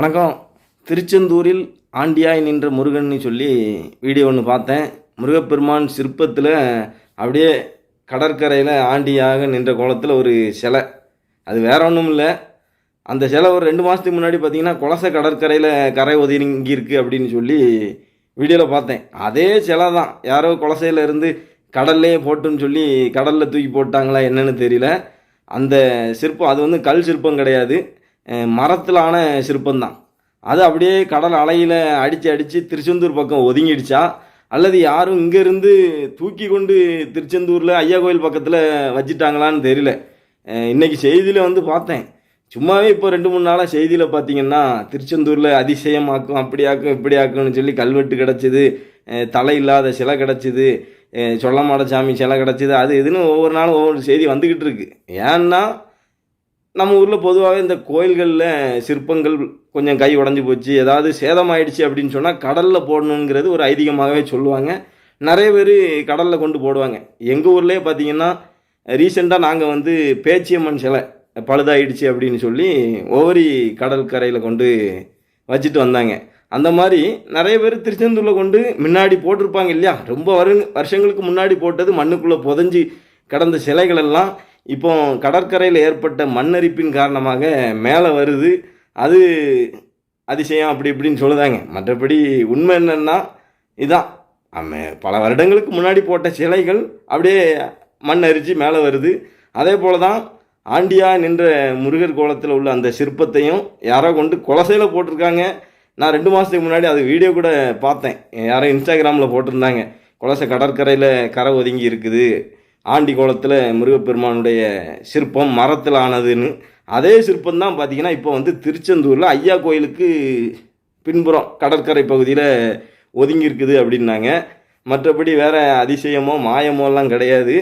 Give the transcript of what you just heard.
வணக்கம். திருச்செந்தூரில் ஆண்டியாய் நின்ற முருகன்னு சொல்லி வீடியோ ஒன்று பார்த்தேன். முருகப்பெருமான் சிற்பத்தில் அப்படியே கடற்கரையில் ஆண்டியாக நின்ற கோலத்தில் ஒரு சிலை. அது வேற ஒன்றும் இல்லை. அந்த சிலை ஒரு ரெண்டு மாதத்துக்கு முன்னாடி பார்த்தீங்கன்னா குலசை கடற்கரையில் கரை ஒதுங்கி இருக்கு அப்படின்னு சொல்லி வீடியோவில் பார்த்தேன். அதே சிலை தான். யாரோ குலசையில இருந்து கடல்லே போட்டுன்னு சொல்லி கடலில் தூக்கி போட்டாங்களா என்னன்னு தெரியல. அந்த சிற்பம் அது வந்து கல் சிற்பம் கிடையாது. மரத்திலான சிற்பம்தான். அது அப்படியே கடல் அலையில் அடித்து அடித்து திருச்செந்தூர் பக்கம் ஒதுங்கிடுச்சா? அல்லது யாரும் இங்கேருந்து தூக்கி கொண்டு திருச்செந்தூரில் ஐயா கோயில் பக்கத்தில் வச்சிட்டாங்களான்னு தெரியல. இன்றைக்கி இன்னைக்கு செய்தியில் வந்து பார்த்தேன். சும்மாவே இப்போ ரெண்டு மூணு நாளாக செய்தியில் பார்த்தீங்கன்னா திருச்செந்தூரில் அதிசயமாக்கும் அப்படியாக்கும் இப்படியாக்கும்னு சொல்லி கல்வெட்டு கிடச்சிது தலை இல்லாத சிலை கிடச்சிது சொல்லமாட சாமி சிலை கிடச்சிது அது இதுன்னு ஒவ்வொரு நாளும் ஒவ்வொரு செய்தி வந்துக்கிட்டு இருக்கு. ஏன்னா நம்ம ஊரில் பொதுவாகவே இந்த கோயில்களில் சிற்பங்கள் கொஞ்சம் கை உடஞ்சி போச்சு. ஏதாவது சேதமாயிடுச்சு அப்படின்னு சொன்னால் கடலில் போடணுங்கிறது ஒரு ஐதீகமாகவே சொல்லுவாங்க. நிறைய பேர் கடலில் கொண்டு போடுவாங்க. எங்கள் ஊர்லேயே பார்த்தீங்கன்னா ரீசெண்டாக நாங்கள் வந்து பேச்சியம்மன் சிலை பழுதாயிடுச்சு அப்படின்னு சொல்லி ஒவ்வொரு கடற்கரையில் கொண்டு வச்சுட்டு வந்தாங்க. அந்த மாதிரி நிறைய பேர் திருச்செந்தூரில் கொண்டு முன்னாடி போட்டிருப்பாங்க இல்லையா? ரொம்ப வரு வருஷங்களுக்கு முன்னாடி போட்டது மண்ணுக்குள்ளே புதஞ்சி கடந்த சிலைகளெல்லாம் இப்போ கடற்கரையில் ஏற்பட்ட மண்ணரிப்பின் காரணமாக மேலே வருது. அது அதிசயம் அப்படி இப்படின்னு சொல்லுதாங்க. மற்றபடி உண்மை என்னென்னா இதுதான் நம்ம பல வருடங்களுக்கு முன்னாடி போட்ட சிலைகள் அப்படியே மண் அரிச்சு மேலே வருது. அதே போல தான் ஆண்டியா நின்ற முருகர் கோலத்தில் உள்ள அந்த சிற்பத்தையும் யாரோ கொண்டு குலசையில் போட்டிருக்காங்க. நான் ரெண்டு மாதத்துக்கு முன்னாடி அது வீடியோ கூட பார்த்தேன். யாரோ இன்ஸ்டாகிராமில் போட்டிருந்தாங்க. குலசை கடற்கரையில் கரை ஒதுங்கி இருக்குது. ஆண்டி கோலத்தில் முருகப்பெருமானுடைய சிற்பம் மரத்தில் ஆனதுன்னு அதே சிற்பம் தான் பார்த்திங்கன்னா இப்போ வந்து திருச்செந்தூரில் ஐயா கோயிலுக்கு பின்புறம் கடற்கரை பகுதியில் ஒதுங்கி இருக்குது அப்படின்னாங்க. மற்றபடி வேறு அதிசயமோ மாயமோலாம் கிடையாது.